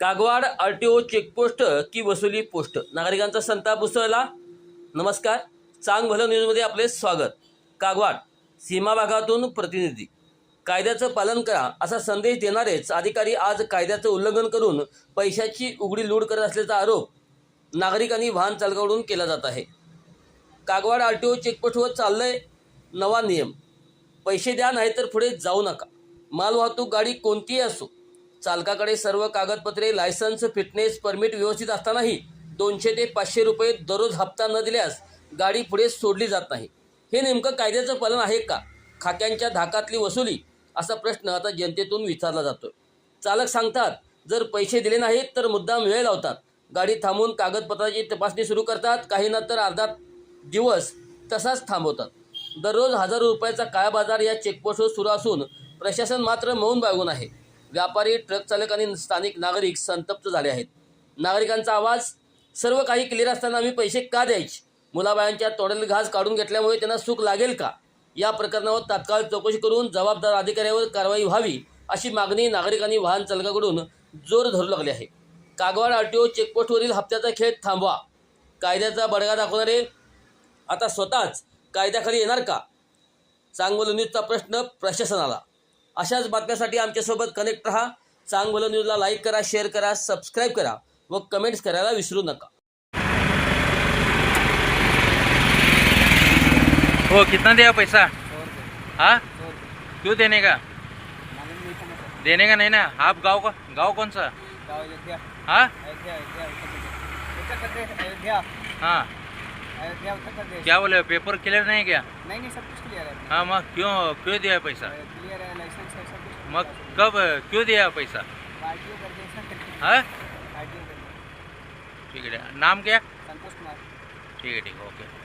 Kagwad R T O checkpost की वसुली post. नागरिकांचा संताप उसळला. नमस्कार. चांग भलं न्यूजमध्ये आपले स्वागत. कागवाड सीमा भागातून प्रतिनिधी. कायद्याचं पालन करा असा संदेश देणारेच अधिकारी आज कायद्याचं उल्लंघन करून पैशाची उघडी लूट करत असल्याचा आरोप नागरिकांनी वाहन चालकाकडून केला जात आहे. कागवाड आर टी ओ चेकपोस्टवर चाललंय नवा नियम. पैसे द्या नाहीतर पुढे जाऊ नका. मालवाहतूक गाडी कोणतीही असो चालकाकडे सर्व कागदपत्रे लायसन्स फिटनेस परमिट व्यवस्थित असतानाही दोनशे ते पाचशे रुपये दररोज हप्ता न दिल्यास गाडी पुढे सोडली जात नाही. हे नेमकं कायद्याचं पालन आहे का? खाक्यांच्या धाकातली वसुली? असा प्रश्न आता जनतेतून विचारला जातो चालक सांगतात जर पैसे दिले नाहीत तर मुद्दाम वेळ लावतात. गाडी थांबून कागदपत्राची तपासणी सुरू करतात. काही तर अर्धा दिवस तसाच थांबवतात. दररोज हजारो रुपयाचा काळा बाजार या चेकपोस्टवर सुरू असून प्रशासन मात्र मौन बाळगून आहे. व्यापारी ट्रक चालक आणि स्थानिक नागरिक संतप्त झाले आहेत. नागरिकांचा आवाज सर्व काही क्लिअर असताना आम्ही पैसे का द्यायचे? मुलाबाळांच्या तोंडातील घास काढून घेतल्यामुळे त्यांना सुख लागेल का? या प्रकरणावर तात्काळ चौकशी करून जबाबदार अधिकाऱ्यावर कारवाई व्हावी अशी मागणी नागरिकांनी वाहन चालकाकडून जोर धरू लागली आहे. कागवाड आर टी ओ चेकपोस्टवरील हप्त्याचा खेळ थांबवा. कायद्याचा बडगा दाखवणारे आता स्वतःच कायद्याखाली येणार का? चांगलं न्यूजचा प्रश्न प्रशासनाला. अशाच बातम्यासाठी आमच्यासोबत कनेक्ट राहा. चांगलं न्यूजला लाईक करा शेअर करा सबस्क्राईब करा व कमेंट्स करायला विसरू नका. हो कितना दिया पैसा? हाँ? क्यों देने का? देने का नहीं ना? आप गांव का गांव कौन सा? हाँ? हाँ। क्या बोले पेपर क्लियर नहीं क्या? नहीं नहीं सब कुछ क्लियर है। हाँ मग क्यों क्यों दिया पैसा? क्लियर है लाइसेंस है सब कुछ मग कब क्यों दिया पैसा? हाँ? ठीक है नाम क्या? संतोष कुमार। ठीक है ठीक ओके।